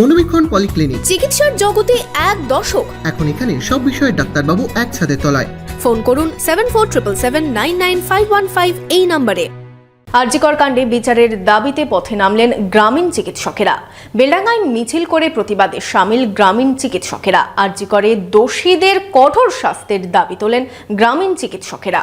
মনোবীক্ষণ polyclinic. চিকিৎসার জগতে এক দশক এখন এখানে সব বিষয়ে ডাক্তারবাবু এক ছাদের তলায়। ফোন করুন seven four triple seven nine nine five one five এই নম্বরে। আরজিকর কাণ্ডে বিচারের দাবিতে পথে নামলেন গ্রামীণ চিকিৎসকেরা। বেলডাঙ্গায় মিছিল করে প্রতিবাদে সামিল গ্রামীণ চিকিৎসকেরা। আরজিকরে দোষীদের কঠোর শাস্তির দাবি তোলেন গ্রামীণ চিকিৎসকেরা।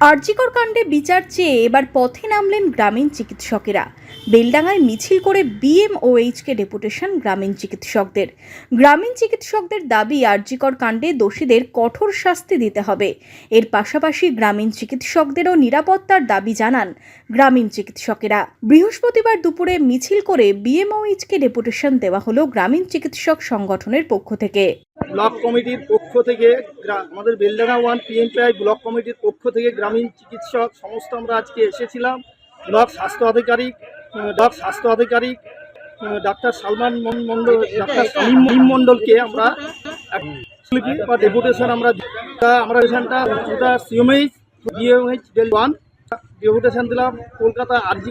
আরজিকর কাণ্ডে বিচার চেয়ে এবার পথে নামলেন গ্রামীণ চিকিৎসকেরা। বেলডাঙ্গায় মিছিল করে বিএমওএইচকে ডেপুটেশন গ্রামীণ চিকিৎসকদের। গ্রামীণ চিকিৎসকদের দাবি, আরজিকর কাণ্ডে দোষীদের কঠোর শাস্তি দিতে হবে। এর পাশাপাশি গ্রামীণ চিকিৎসকদেরও নিরাপত্তার দাবি জানান গ্রামীণ চিকিৎসকেরা। বৃহস্পতিবার দুপুরে মিছিল করে বিএমওএইচকে ডেপুটেশন দেওয়া হলো গ্রামীণ চিকিৎসক সংগঠনের পক্ষ থেকে। ব্লক কমিটির পক্ষ থেকে আমাদের বেলডাঙ্গা ওয়ান পিএমপিআই ব্লক কমিটির পক্ষ থেকে গ্রামীণ চিকিৎসক সমস্ত আমরা আজকে এসেছিলাম। ব্লক স্বাস্থ্য আধিকারিক ব্লক স্বাস্থ্য আধিকারিক ডাক্তার সালমান মন- মণ্ডল ডাক্তার সালিম মহিম মণ্ডলকে আমরা বা ডেপুটেশন আমরা আমরা এখানটা সিএমএইচ ডিএমএইচ ডেল ওয়ান ডেপুটেশন দিলাম। কলকাতা আরজি